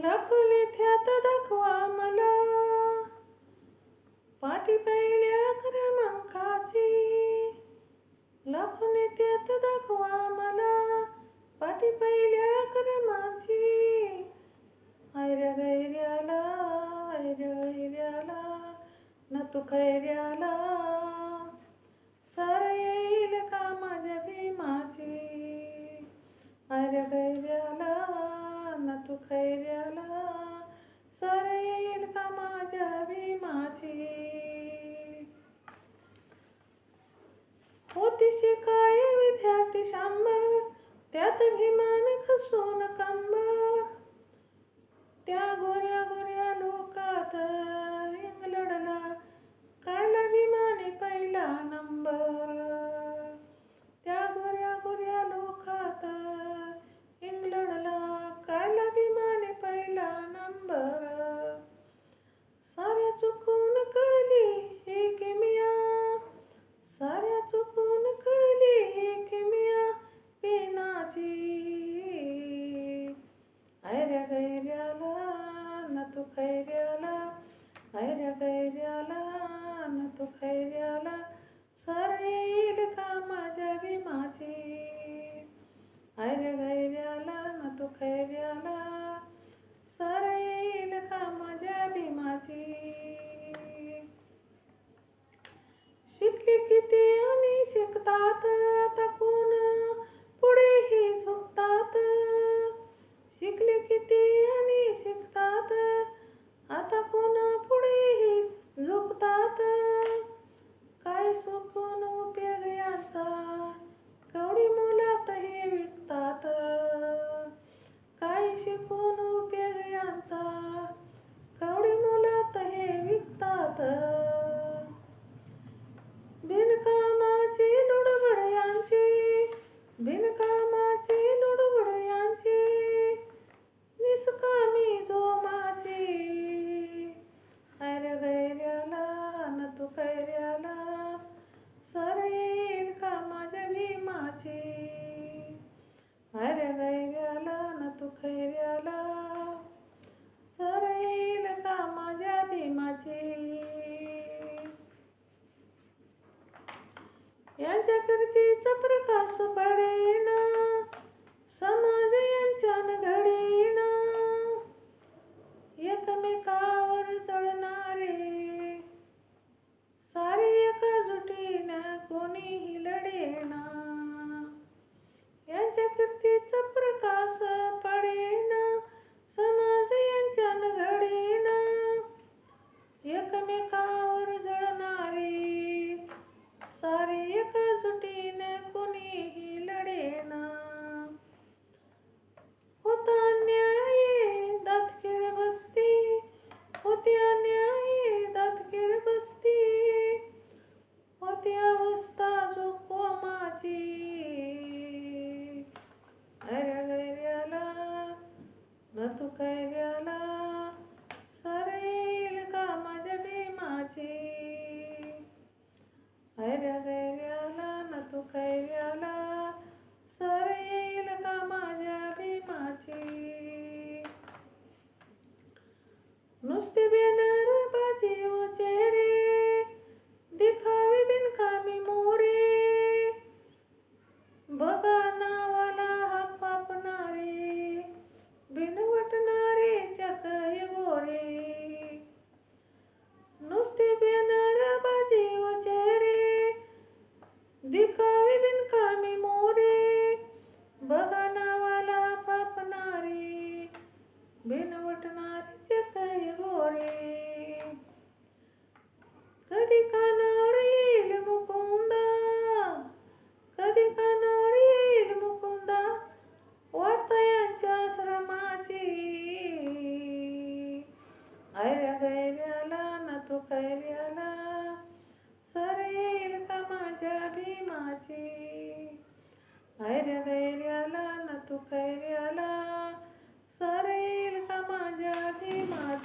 दाखवली त्यात दाखवा मला. पाठी पहिल्या क्रमांकाची. लाखून त्यात दाखवा मला. पाठी पहिल्या क्रमाची. ऐर्या गैर्याला ऐर्या गैर्याला न तू खैर्याला तैसी काय विद्यार्थी सांबर त्यात अभिमान खसून कंबर. त्या गोऱ्या गोऱ्या लोकात लढला या जागृतीचा प्रकाश पडेना. समाज यांच्या घडेना. एकमेका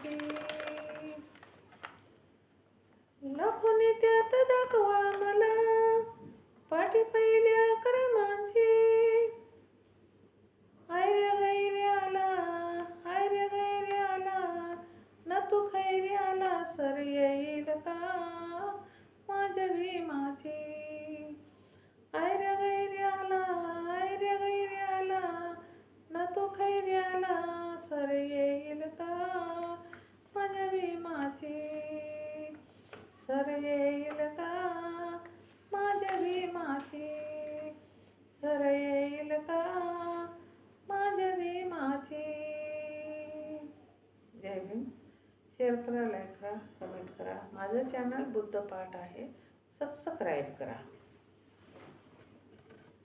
आहे न त्यात दाखवा मला. पाठी जय शेअर करा लाईक करा कमेंट करा. माझं चॅनल बुद्ध पाठ आहे. सबस्क्राईब करा.